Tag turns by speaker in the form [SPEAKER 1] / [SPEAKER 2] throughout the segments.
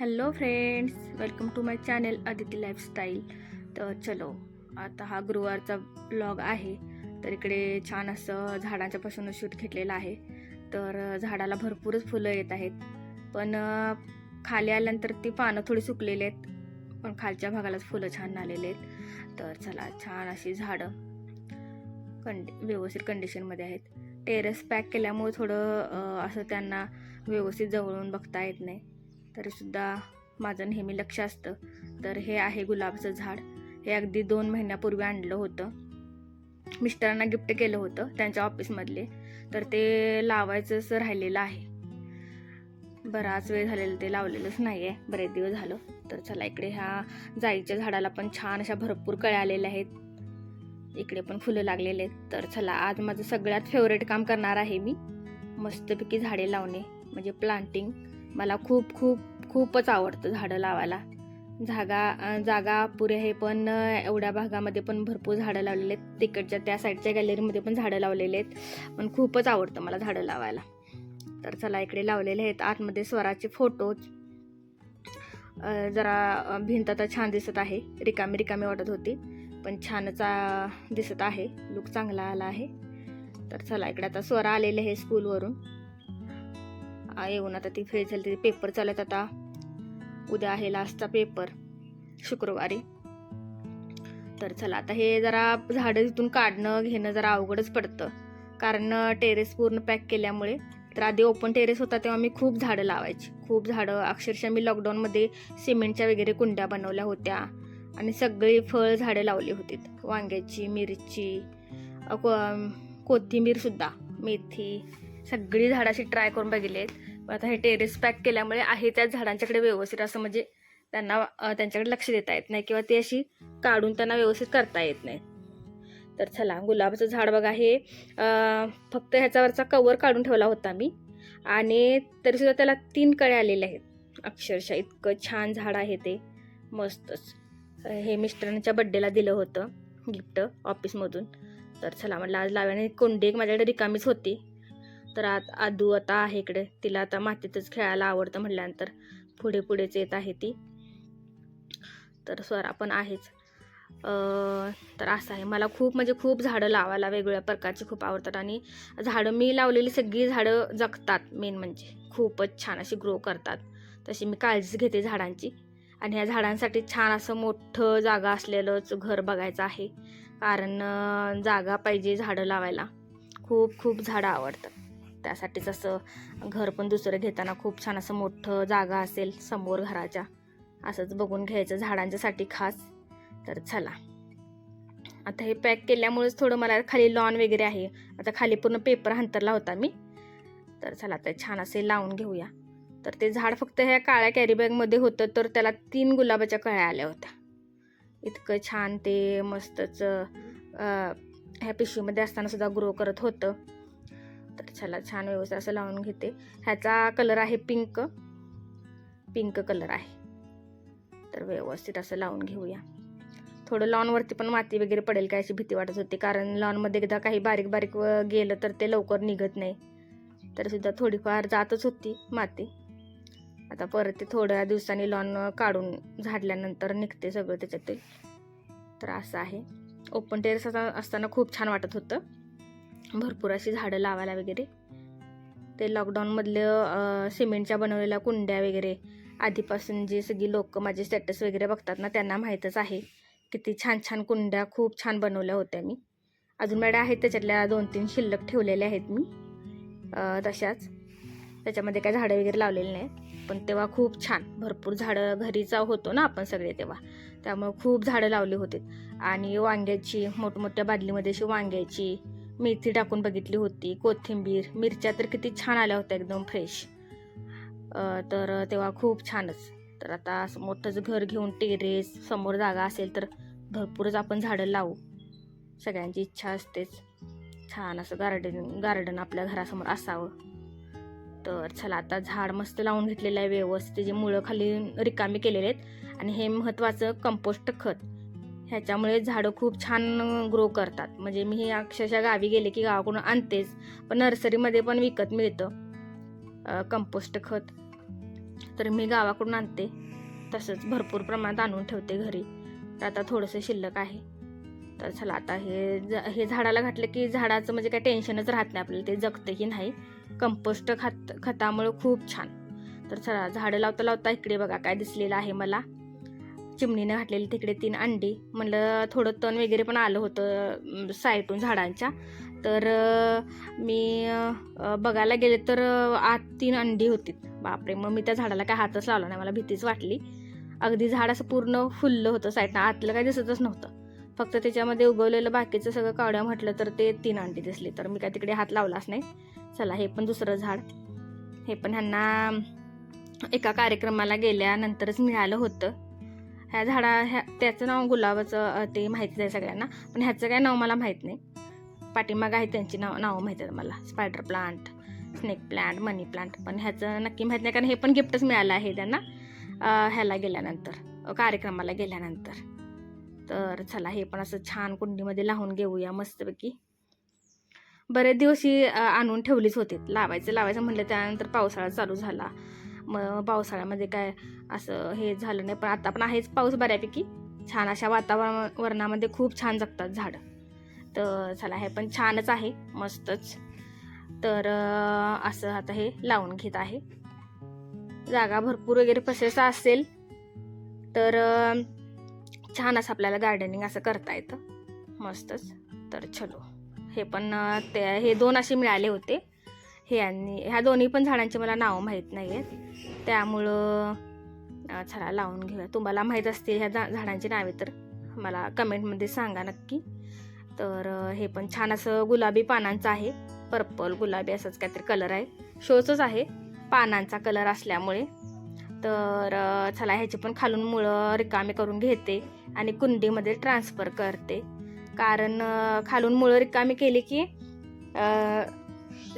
[SPEAKER 1] Hello friends welcome to my channel Aditi lifestyle. तर चलो आता हा गुरुवारचा ब्लॉग आहे. तर इकडे छान असं झाडाच्या पासून शूट घेतलेलं आहे. तर झाडाला भरपूरच फुलं येत आहेत. पण खाली आल्यानंतर ती पानं थोडी सुकलेली आहेत. पण खालच्या भागालाच फुलं छान आलेले आहेत. तर चला छान अशी झाडं कंडि व्यवस्थित कंडिशनमध्ये आहेत. टेरेस पॅक केल्यामुळे थोडं असं त्यांना व्यवस्थित जवळून बघता येत नाही. तरीसुद्धा माझं नेहमी लक्ष असतं. तर हे आहे गुलाबाचं झाड. हे अगदी दोन महिन्यापूर्वी आणलं होतं. मिस्टरांना गिफ्ट केलं होतं त्यांच्या ऑफिसमधले. तर ते लावायचंच राहिलेलं आहे. बराच वेळ झालेलं ते लावलेलंच नाही आहे बरेच दिवस झालं. तर चला इकडे ह्या जाईच्या झाडाला पण छान अशा भरपूर कळ्या आलेल्या आहेत. इकडे पण फुलं लागलेले आहेत. तर चला आज माझं सगळ्यात फेवरेट काम करणार आहे मी. मस्तपैकी झाडे लावणे. म्हणजे प्लांटिंग मला खूप खूप खूपच आवडतं झाडं लावायला. जागा जागा पुरे आहे पण एवढ्या भागामध्ये पण भरपूर झाडं लावलेले आहेत. तिकडच्या त्या साईडच्या गॅलरीमध्ये पण झाडं लावलेले आहेत. पण खूपच आवडतं मला झाडं लावायला. तर चला इकडे लावलेले आहेत. आतमध्ये स्वराचे फोटो जरा भिंत आता छान दिसत आहे. रिकामी रिकामी वाटत होती. पण छानच दिसत आहे. लुक चांगला आला आहे. तर चला इकडे आता स्वरा आलेले आहे स्कूलवरून येऊन आता ती फेल झाली पेपर चालत आता. उद्या आहे लास्टचा पेपर शुक्रवारी. तर चला आता हे जरा झाडं तिथून काढणं घेणं जरा अवघडच पडतं. कारण टेरेस पूर्ण पॅक केल्यामुळे तर आधी ओपन टेरेस होता तेव्हा मी खूप झाडं लावायची. खूप झाडं अक्षरशः मी लॉकडाऊनमध्ये सिमेंटच्या वगैरे कुंड्या बनवल्या होत्या. आणि सगळी फळ झाडं लावली होती. वांग्याची मिरची को- कोथिंबीरसुद्धा मेथी सगळी झाडं अशी ट्राय करून बघितली आहेत. आता हे टेरेस पॅक केल्यामुळे आहे त्या झाडांच्याकडे व्यवस्थित असं म्हणजे त्यांना त्यांच्याकडे लक्ष देता येत नाही किंवा ती अशी काढून त्यांना व्यवस्थित करता येत नाही. तर चला गुलाबाचं झाड बघा हे फक्त ह्याच्यावरचा कवर काढून ठेवला होता मी. आणि तरीसुद्धा त्याला तीन कळे आलेले आहेत. अक्षरशः इतकं छान झाड आहे ते. मस्तच. हे मिस्टरांच्या बड्डेला दिलं होतं गिफ्ट ऑफिसमधून तर चला म्हटलं आज लाव्याने कोंडी एक माझ्याकडे रिकामीच होती. तर आत आदू आता आहे इकडे. तिला आता मातीतच खेळायला आवडतं म्हटल्यानंतर पुढे पुढेच येत आहे ती. तर स्वरा पण आहेच. तर असं आहे. मला खूप म्हणजे खूप झाडं लावायला वेगवेगळ्या प्रकारची खूप आवडतात आणि झाडं मी लावलेली सगळी झाडं जगतात मेन म्हणजे. खूपच छान अशी ग्रो करतात. तशी मी काळजीच घेते झाडांची. आणि ह्या झाडांसाठी छान असं मोठं जागा असलेलंच घर बघायचं आहे. कारण जागा पाहिजे झाडं लावायला. खूप खूप झाडं आवडतात. त्यासाठीच असं घर पण दुसरं घेताना खूप छान असं मोठं जागा असेल समोर घराच्या. असंच बघून घ्यायचं झाडांच्यासाठी खास. तर चला. आता हे पॅक केल्यामुळेच थोडं मला खाली लॉन वगैरे आहे. आता खाली पूर्ण पेपर हंतरला होता मी. तर चला आता छान असे लावून घेऊया. तर ते झाड फक्त ह्या काळ्या कॅरीबॅगमध्ये होतं तर त्याला तीन गुलाबाच्या कळ्या आल्या होत्या. इतकं छान ते मस्तच ह्या पिशवीमध्ये असताना सुद्धा ग्रो करत होतं. तर चला छान व्यवस्थित असं लावून घेते. ह्याचा कलर आहे पिंक पिंक कलर आहे. तर व्यवस्थित असं लावून घेऊया. थोडं लॉनवरती पण माती वगैरे पडेल काय अशी भीती वाटत होती. कारण लॉनमध्ये एकदा काही बारीक बारीक गेलं तर ते लवकर निघत नाही. तर सुद्धा थोडीफार जातच होती माती. आता परत ते थोड्या दिवसांनी लॉन काढून झाडल्यानंतर निघते सगळं त्याच्यात तर असं आहे. ओपन टेरेस असताना खूप छान वाटत होतं. भरपूर अशी झाडं लावायला वगैरे. ते लॉकडाऊनमधलं सिमेंटच्या बनवलेल्या कुंड्या वगैरे. आधीपासून जे सगळी लोक माझे स्टेटस वगैरे बघतात ना त्यांना माहीतच आहे. किती छान छान कुंड्या खूप छान बनवल्या होत्या मी. अजून मॅडम आहेत त्याच्यातल्या दोन तीन शिल्लक ठेवलेल्या आहेत मी. तशाच. त्याच्यामध्ये काय झाडं वगैरे लावलेली नाही पण तेव्हा खूप छान भरपूर झाडं घरीचा होतो ना आपण सगळे तेव्हा. त्यामुळे खूप झाडं लावली होती. आणि वांग्याची मोठमोठ्या बादलीमध्ये अशी वांग्याची मेथी टाकून बघितली होती कोथिंबीर मिरच्या तर किती छान आल्या होत्या एकदम फ्रेश तर तेव्हा खूप छानच. तर आता असं मोठंच घर घेऊन टेरेस समोर जागा असेल तर भरपूरच आपण झाडं लावू. सगळ्यांची इच्छा असतेच. छान असं गार्डन गार्डन आपल्या घरासमोर असावं. तर चला आता झाड मस्त लावून घेतलेलं आहे व्यवस्थित. जे मुळं खाली रिकामी केलेले आहेत. आणि हे महत्त्वाचं कंपोस्ट खत. ह्याच्यामुळे झाडं खूप छान ग्रो करतात. म्हणजे मी हे अक्षरशः गावी गेले की गावाकडून आणतेच पण नर्सरीमध्ये पण विकत मिळतं कंपोस्ट खत. तर मी गावाकडून आणते. तसंच भरपूर प्रमाणात आणून ठेवते घरी. तर आता थोडंसं शिल्लक आहे. तर चला आता हे ज हे झाडाला घातलं की झाडाचं म्हणजे काय टेन्शनच राहत नाही आपल्याला ते जगते की नाही. कंपोस्ट खत खतामुळं खूप छान. तर चला झाडं लावता लावता इकडे बघा काय दिसलेलं आहे मला. चिमणीनं घातलेली तिकडे तीन अंडी. म्हणलं थोडं तण वगैरे पण आलं होतं साईटून झाडांच्या. तर मी बघायला गेले तर आत तीन अंडी होती. बापरे मग मी त्या झाडाला काय हातच लावला नाही. मला भीतीच वाटली. अगदी झाड असं पूर्ण फुललं होतं साईडनं आतलं काय दिसतच नव्हतं. फक्त त्याच्यामध्ये उगवलेलं बाकीचं सगळं कावड्या म्हटलं तर ते तीन अंडी दिसली. तर मी काय तिकडे हात लावलाच नाही. चला हे पण दुसरं झाड. हे पण ह्यांना एका कार्यक्रमाला गेल्यानंतरच मिळालं होतं. ह्या झाडा ह्या त्याचं नाव गुलाबाचं ते माहितीच आहे सगळ्यांना. पण ह्याचं काय नाव मला माहीत नाही. पाठीमाग आहे त्यांची नाव नावं माहीत आहेत मला. Spider plant snake plant money plant पण ह्याचं नक्की माहीत नाही कारण हे पण गिफ्टच मिळालं आहे त्यांना ह्याला गेल्यानंतर कार्यक्रमाला गेल्यानंतर. तर चला हे पण असं छान कुंडीमध्ये लावून घेऊया मस्तपैकी. बरेच दिवशी आणून ठेवलीच होती लावायचं लावायचं म्हटलं त्यानंतर पावसाळा चालू झाला. मग पावसाळ्यामध्ये काय असं हे झालं नाही. पण आता पण आहेच पाऊस बऱ्यापैकी. छान अशा वातावरणामध्ये खूप छान जगतात झाडं. तर चला हे पण छानच आहे. मस्तच. तर असं आता हे लावून घेत आहे. जागा भरपूर वगैरे पसरसा असेल तर छान असं आपल्याला गार्डनिंग असं करता येतं. मस्तच. तर चलो. हे पण ते हे दोन असे मिळाले होते. हे आणि ह्या दोन्ही पण झाडांची मला नावं माहीत नाही आहेत त्यामुळं चला लावून घेऊया. तुम्हाला माहीत असतील ह्या झा झाडांची नावे तर मला कमेंटमध्ये सांगा नक्की. तर हे पण छान असं गुलाबी पानांचं आहे. पर्पल गुलाबी असंच काहीतरी कलर आहे. शोचच आहे. पानांचा कलर असल्यामुळे. तर चला ह्याची पण खालून मुळं रिकामी करून घेते आणि कुंडीमध्ये ट्रान्सफर करते. कारण खालून मुळं रिकामी केली की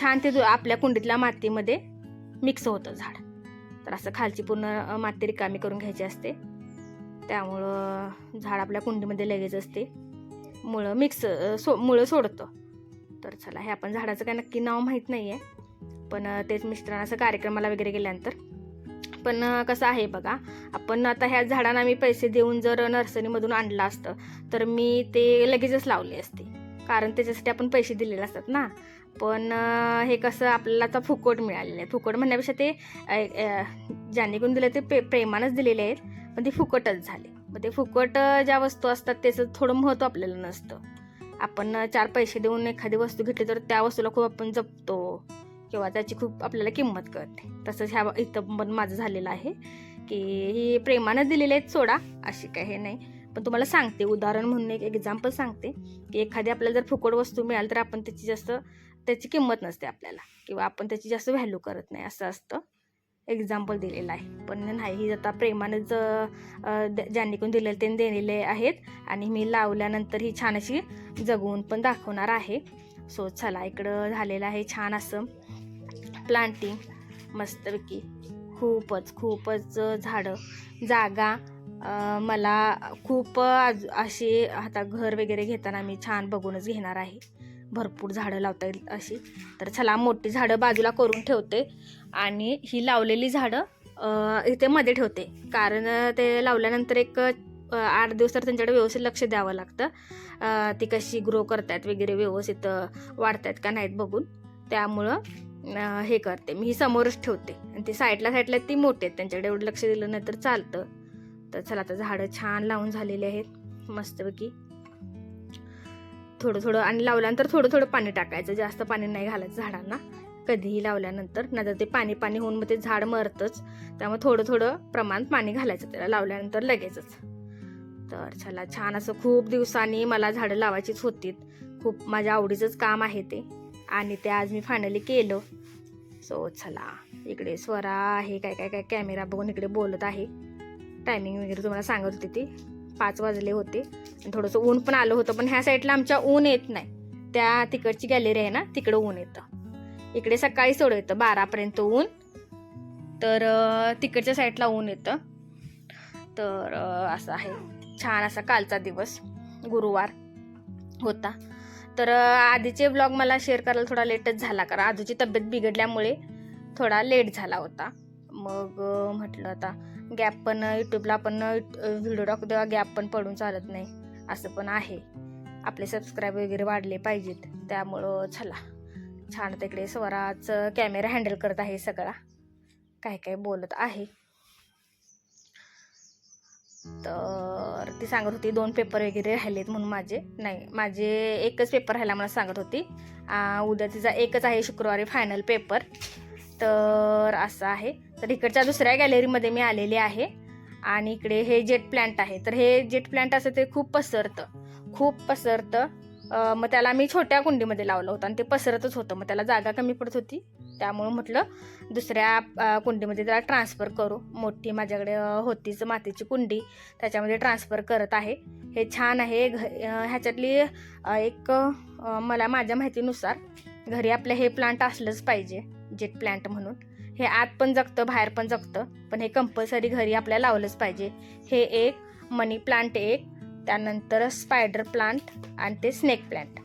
[SPEAKER 1] छान ते दु- आपल्या कुंडीतल्या मातीमध्ये मिक्स होतं झाड. तर असं खालची पूर्ण माती रिकामी करून घ्यायची असते. त्यामुळं झाड आपल्या कुंडीमध्ये लगेच असते. मुळं मिक्स सो मुळं सोडतं. तर चला हे आपण झाडाचं काय नक्की नाव माहीत नाही आहे पण तेच मिस्टरांना असं कार्यक्रमाला वगैरे गेल्यानंतर. पण कसं आहे बघा आपण आता ह्या झाडांना मी पैसे देऊन जर नर्सरीमधून आणलं असतं तर मी ते लगेचच लावले असते. कारण त्याच्यासाठी आपण पैसे दिलेले असतात ना. पण हे कसं आपल्याला आता फुकट मिळालेलं आहे फुकट म्हणण्यापेक्षा ते ज्याने ज्यांनी कोण दिले ते पे प्रेमानंच दिलेले आहेत पण ते फुकटच झाले. मग ते फुकट ज्या वस्तू असतात त्याचं थोडं महत्त्व आपल्याला नसतं. आपण चार पैसे देऊन एखादी वस्तू घेतली तर त्या वस्तूला खूप आपण जपतो किंवा त्याची खूप आपल्याला किंमत कळते. तसंच ह्या इथं पण माझं झालेलं आहे की ही प्रेमानं दिलेले आहेत सोडा अशी काही हे नाही. पण तुम्हाला सांगते उदाहरण म्हणून एक एक्झाम्पल सांगते की एखादी आपल्याला जर फुकट वस्तू मिळाली तर आपण त्याची जास्त त्याची किंमत नसते आपल्याला. किंवा आपण त्याची जास्त व्हॅल्यू करत नाही असं असतं. एक्झाम्पल दिलेलं आहे. पण नाही ही आता प्रेमानेच अं, द- ज्यांनी कोण दिलेलं त्यांनी दिलेले आहेत. आणि मी लावल्यानंतर ही छान अशी जगवून पण दाखवणार आहे. सो चला इकडं झालेलं आहे छान असं प्लांटिंग मस्तपैकी खूपच खूपच झाडं जागा. मला खूप आज अशी आता घर वगैरे घेताना मी छान बघूनच घेणार आहे. भरपूर झाडं लावता येईल अशी. तर चला मोठी झाडं बाजूला करून ठेवते. आणि ही लावलेली झाडं इथे मध्ये ठेवते. कारण ते लावल्यानंतर एक आठ दिवस तर त्यांच्याकडे व्यवस्थित लक्ष द्यावं लागतं. ती कशी ग्रो करतायत वगैरे व्यवस्थित वाढतायत का नाहीत बघून. त्यामुळं हे करते. मी ही समोरच ठेवते. आणि ती साईडला साईडला ती मोठी आहेत. त्यांच्याकडे एवढं लक्ष दिलं नाही तर चालतं. तर चला आता झाडं छान लावून झालेली आहेत. मस्तपैकी. थोडं थोडं आणि लावल्यानंतर थोडं थोडं पाणी टाकायचं. जास्त पाणी नाही घालायचं झाडांना. कधीही लावल्यानंतर. नंतर ते पाणी पाणी होऊन मग ते झाड मरतंच. त्यामुळे थोडं थोडं प्रमाणात पाणी घालायचं त्याला लावल्यानंतर लगेचच. तर चला छान असं खूप दिवसांनी मला झाडं लावायचीच होती खूप माझ्या आवडीचंच काम आहे ते. आणि ते आज मी फायनली केलं. सो चला. इकडे स्वरा आहे काय काय काय कॅमेरा बघून इकडे बोलत आहे. टायमिंग वगैरे तुम्हाला सांगत होती ती. पाच वाजले होते. थोडंसं ऊन पण आलं होतं पण ह्या साईडला आमच्या ऊन येत नाही. त्या तिकडची गॅलरी आहे ना तिकडं ऊन येतं. इकडे सकाळी सोडं येतं बारापर्यंत ऊन. तर तिकडच्या साईडला ऊन येतं. तर असं आहे. छान असा कालचा दिवस गुरुवार होता. तर आधीचे ब्लॉग मला शेअर करायला थोडा लेटच झाला कारण आजूची तब्येत बिघडल्यामुळे थोडा लेट झाला होता. मग म्हटलं आता गॅप पण यूट्यूबला पण व्हिडिओ टाकू तेव्हा गॅप पण पडून चालत नाही. असं पण आहे. आपले सबस्क्राईब वगैरे वाढले पाहिजेत. त्यामुळं चला. छान तिकडे स्वराच कॅमेरा हँडल करत आहे सगळा. काय काय बोलत आहे. तर ती सांगत होती दोन पेपर वगैरे राहिलेत म्हणून माझे. नाही माझे एकच पेपर राहिला मला सांगत होती. उद्या तिचा एकच आहे शुक्रवारी फायनल पेपर तर असं आहे. तर इकडच्या दुसऱ्या गॅलरीमध्ये मी आलेले आहे. आणि इकडे हे जेट प्लॅन्ट आहे. तर हे जेट प्लॅन्ट असं ते खूप पसरतं. खूप पसरतं. मग त्याला मी छोट्या कुंडीमध्ये लावलं होतं आणि ते पसरतच होतं. मग त्याला जागा कमी पडत होती. त्यामुळं म्हटलं दुसऱ्या कुंडीमध्ये त्याला ट्रान्सफर करू. मोठी माझ्याकडे होतीच मातीची कुंडी. त्याच्यामध्ये ट्रान्सफर करत आहे. हे छान आहे. घ ह्याच्यातली एक मला माझ्या माहितीनुसार घरी आपलं हे प्लांट असलंच पाहिजे. जेट प्लांट म्हणून. हे आत पण जगतं बाहेर पण जगतं पण हे कंपल्सरी घरी आपल्याला लावलंच पाहिजे. हे एक मनी प्लांट एक त्यानंतर स्पायडर प्लांट आणि ते स्नेक प्लांट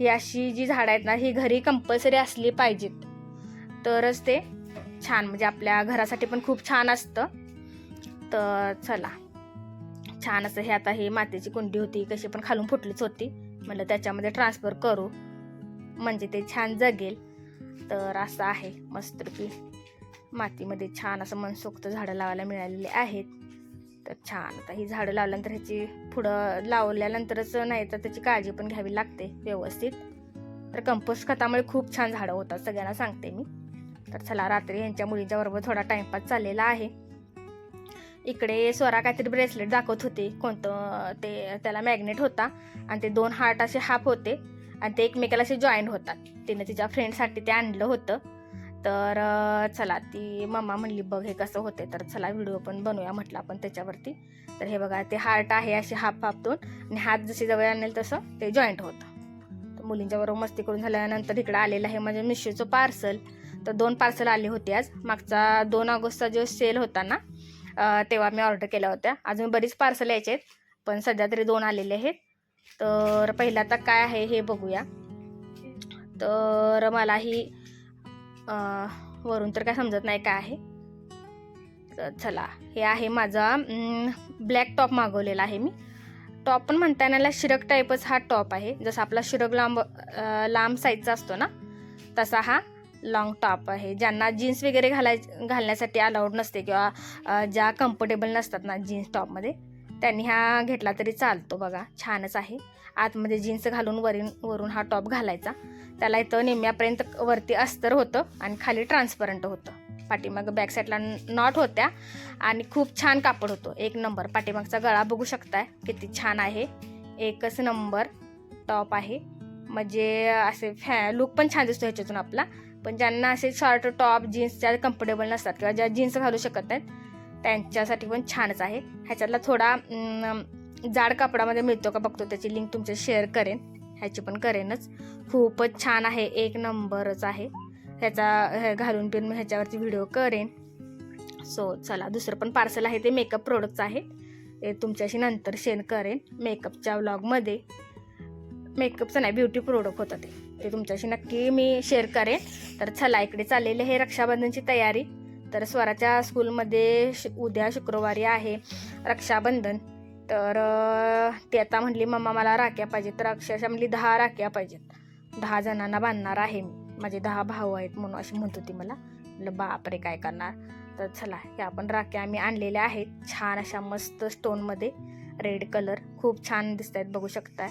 [SPEAKER 1] ही अशी जी झाडं आहेत ना ही घरी कंपल्सरी असली पाहिजेत. तरच ते छान म्हणजे आपल्या घरासाठी पण खूप छान असतं. तर चला. छान असं हे आता ही मातीची कुंडी होती कशी पण खालून फुटलीच होती. म्हटलं त्याच्यामध्ये ट्रान्सफर करू. म्हणजे ते छान जगेल. तर असं आहे मस्तपैकी. मातीमध्ये छान असं मनसोक्त झाडं लावायला मिळालेली आहेत. तर छान. आता ही झाडं लावल्यानंतर ह्याची पुढं लावल्यानंतरच नाही तर त्याची काळजी पण घ्यावी लागते व्यवस्थित. तर कंपोस्ट खतामुळे खूप छान झाडं होतात सगळ्यांना सांगते मी. तर चला रात्री यांच्या मुलींच्या बरोबर थोडा टाइमपास चाललेला आहे. इकडे स्वरा काहीतरी ब्रेसलेट दाखवत होते. कोणतं ते त्याला मॅग्नेट होता आणि ते दोन हार्ट असे हाफ होते आणि ते एकमेकाला असे जॉईन होतात. तिने तिच्या फ्रेंडसाठी ते आणलं होतं. तर चला ती मम्मा म्हणली बघ हे कसं होते तर चला व्हिडिओ पण बनवूया म्हटलं आपण त्याच्यावरती. तर हे बघा ते हार्ट आहे असे हाफ हाफ दोन आणि हात जसे जवळ आणेल तसं ते जॉईंट होतं. तर मुलींच्या बरोबर मस्ती करून झाल्यानंतर इकडे आलेलं आहे माझ्या मिशोचं पार्सल. तर दोन पार्सल आले होते आज. मागचा दोन ऑगस्टचा जो सेल होता ना तेव्हा मी ऑर्डर केल्या होत्या. अजून बरीच पार्सल यायचे आहेत पण सध्या तरी दोन आलेले आहेत. तर पहिलं आता काय आहे हे बघूया. तर मला ही वरून तर काय समजत नाही काय आहे. तर चला हे आहे माझा ब्लॅक टॉप मागवलेला आहे मी. टॉप पण म्हणता येण्याला शिरक टाईपच हा टॉप आहे. जसा आपला शिरक लांब लांब साईजचा असतो ना तसा हा लाँग टॉप आहे. ज्यांना जीन्स वगैरे घालाय घालण्यासाठी अलाउड नसते किंवा ज्या कम्फर्टेबल नसतात ना जीन्स टॉपमध्ये त्यांनी हा घेतला तरी चालतो बघा. छानच आहे. आतमध्ये जीन्स घालून वरीन वरून हा टॉप घालायचा. त्याला इथं निम्म्यापर्यंत वरती अस्तर होतं आणि खाली ट्रान्सपरंट होतं. पाठीमागं बॅक साईडला नॉट होत्या आणि खूप छान कापड होतो. एक नंबर पाठीमागचा गळा बघू शकताय. किती छान आहे. एकच नंबर टॉप आहे. म्हणजे असे फॅ लुक पण छान दिसतो ह्याच्यातून आपला. पण ज्यांना असे शॉर्ट टॉप जीन्स ज्या कम्फर्टेबल नसतात किंवा ज्या जीन्स घालू शकत नाहीत त्यांच्यासाठी पण छानच आहे. ह्याच्यातला थोडा जाड कापडामध्ये मिळतो का बघतो. त्याची लिंक तुमच्या शेअर करेन. ह्याची पण करेनच. खूपच छान आहे एक नंबरच आहे. ह्याचा हे घालून पण मी ह्याच्यावरती व्हिडिओ करेन. सो चला दुसरं पण पार्सल आहे ते मेकअप प्रोडक्टचं आहे. ते तुमच्याशी नंतर शेअर करेन मेकअपच्या व्लॉगमध्ये मेकअपचं नाही ब्युटी प्रोडक्ट होतं ते. ते तुमच्याशी नक्की मी शेअर करेन. तर चला इकडे चाललेली हे रक्षाबंधनची तयारी. तर स्वराच्या स्कूलमध्ये श उद्या शुक्रवारी आहे रक्षाबंधन. तर ती आता म्हटली मम्मा मला राख्या पाहिजेत. तर अक्षरशः म्हणली दहा राख्या पाहिजेत. दहा जणांना बांधणार आहे मी. माझे दहा भाऊ आहेत म्हणून अशी म्हणत होती मला. म्हटलं बापरे काय करणार? तर चला ह्या आपण राख्या आम्ही आणलेल्या आहेत. छान अशा मस्त स्टोनमध्ये रेड कलर खूप छान दिसत आहेत बघू शकताय.